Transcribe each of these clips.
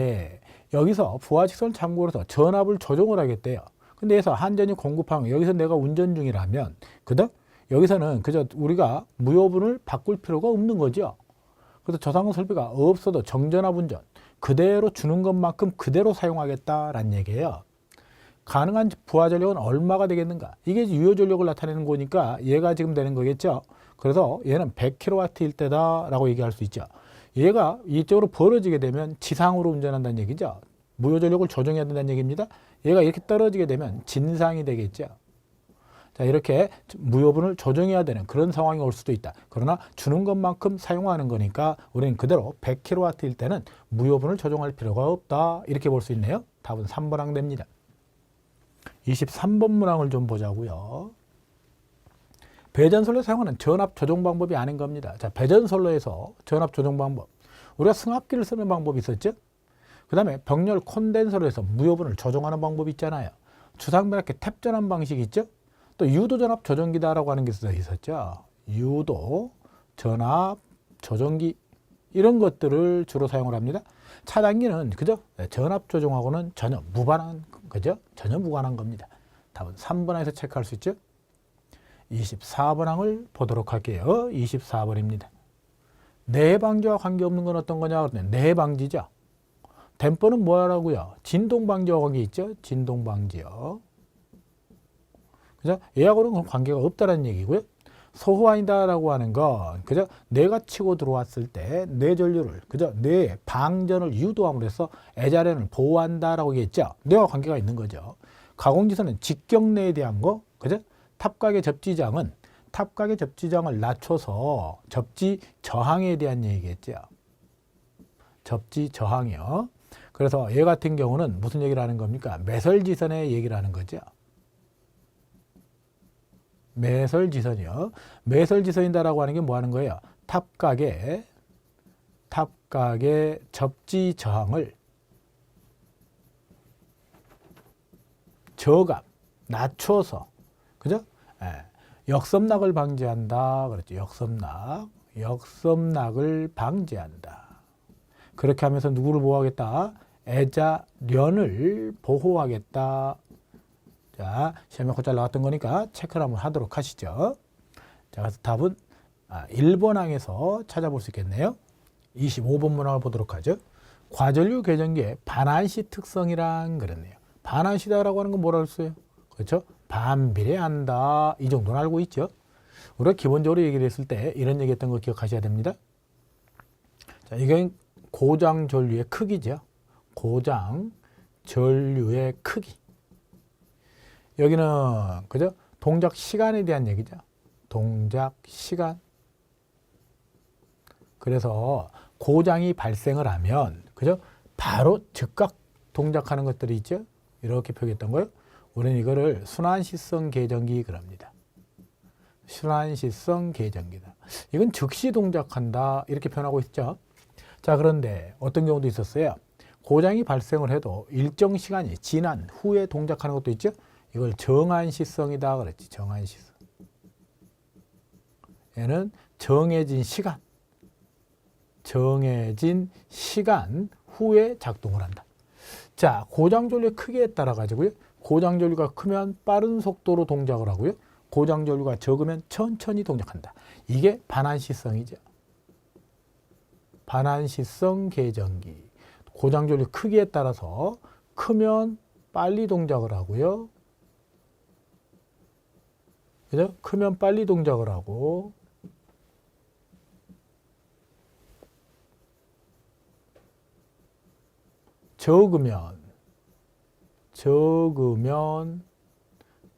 예, 여기서 부하 직선을 참고로 해서 전압을 조정을 하겠대요. 근데 여기서 한전이 공급하면 여기서 내가 운전 중이라면 그다 여기서는 그저 우리가 무효분을 바꿀 필요가 없는 거죠. 그래서 저상공 설비가 없어도 정전압 운전 그대로 주는 것만큼 그대로 사용하겠다라는 얘기예요. 가능한 부하 전력은 얼마가 되겠는가? 이게 유효 전력을 나타내는 거니까 얘가 지금 되는 거겠죠. 그래서 얘는 100kW일 때다라고 얘기할 수 있죠. 얘가 이쪽으로 벌어지게 되면 지상으로 운전한다는 얘기죠. 무효 전력을 조정해야 된다는 얘기입니다. 얘가 이렇게 떨어지게 되면 진상이 되겠죠. 자, 이렇게 무효분을 조정해야 되는 그런 상황이 올 수도 있다. 그러나 주는 것만큼 사용하는 거니까 우리는 그대로 100kW일 때는 무효분을 조정할 필요가 없다. 이렇게 볼 수 있네요. 답은 3번 항됩니다. 23번 문항을 좀 보자고요. 배전솔로 사용하는 전압 조정 방법이 아닌 겁니다. 자, 배전솔로에서 전압 조정 방법. 우리가 승합기를 쓰는 방법이 있었죠? 그 다음에 병렬 콘덴서로에서 무효분을 조정하는 방법이 있잖아요. 주상변압기 탭 전환 방식이 있죠? 또 유도 전압 조정기다라고 하는 게 있었죠. 유도 전압 조정기 이런 것들을 주로 사용을 합니다. 차단기는 그죠? 전압 조정하고는 전혀 무관한 그죠? 전혀 무관한 겁니다. 답은 3번에서 체크할 수 있죠. 24번 항을 보도록 할게요. 24번입니다. 내방지와 관계없는 건 어떤 거냐 내방지죠. 댐퍼는 뭐라고요? 진동방지와 관계 있죠? 진동방지요. 그죠? 얘하고는 관계가 없다는 얘기고요. 소호환이다라고 하는 건 그죠? 내가 치고 들어왔을 때 뇌전류를 그죠? 뇌 방전을 유도함으로 해서 애자련을 보호한다라고 얘기했죠. 뇌와 관계가 있는 거죠. 가공지선은 직경내에 대한 거 그죠? 탑각의 접지장은 탑각의 접지장을 낮춰서 접지 저항에 대한 얘기겠죠. 접지 저항이요. 그래서 얘 같은 경우는 무슨 얘기를 하는 겁니까? 매설지선의 얘기를 하는 거죠. 매설지선이요. 매설지선이다라고 하는 게 뭐 하는 거예요? 탑각의 탑각의 접지 저항을 저감 낮춰서 그죠? 예. 역섬락을 방지한다. 그렇죠. 역섬락. 역섬락을 방지한다. 그렇게 하면서 누구를 보호하겠다? 애자련을 보호하겠다. 자, 시험에 곧잘 나왔던 거니까 체크를 한번 하도록 하시죠. 자, 그래서 답은 아, 1번 항에서 찾아볼 수 있겠네요. 25번 문항을 보도록 하죠. 과전류 계전기의 반환시 특성이란 그랬네요. 반환시다라고 하는 건 뭐라 그랬어요? 그렇죠? 반비례한다. 이 정도는 알고 있죠. 우리가 기본적으로 얘기를 했을 때 이런 얘기 했던 거 기억하셔야 됩니다. 자, 이건 고장 전류의 크기죠. 고장 전류의 크기. 여기는 그죠? 동작 시간에 대한 얘기죠. 동작 시간. 그래서 고장이 발생을 하면 그죠? 바로 즉각 동작하는 것들이 있죠. 이렇게 표기했던 거예요. 우리는 이거를 순환시성 계전기 그럽니다. 순환시성 계전기다. 이건 즉시 동작한다 이렇게 표현하고 있죠. 자 그런데 어떤 경우도 있었어요. 고장이 발생을 해도 일정 시간이 지난 후에 동작하는 것도 있죠. 이걸 정한시성이다 그랬지. 정한시성. 얘는 정해진 시간, 정해진 시간 후에 작동을 한다. 자, 고장전류의 크기에 따라 가지고요. 고장전류가 크면 빠른 속도로 동작을 하고요. 고장전류가 적으면 천천히 동작한다. 이게 반환시성이죠. 반환시성 계전기. 고장전류 크기에 따라서 크면 빨리 동작을 하고요. 그죠? 크면 빨리 동작을 하고 적으면 적으면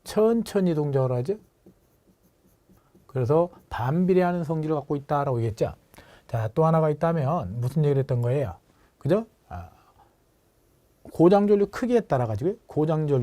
천천히 동작을 하죠. 그래서 반비례하는 성질을 갖고 있다라고 얘기했죠. 자, 또 하나가 있다면 무슨 얘기를 했던 거예요? 그죠? 아, 고장전류 크기에 따라 가지고 고장전류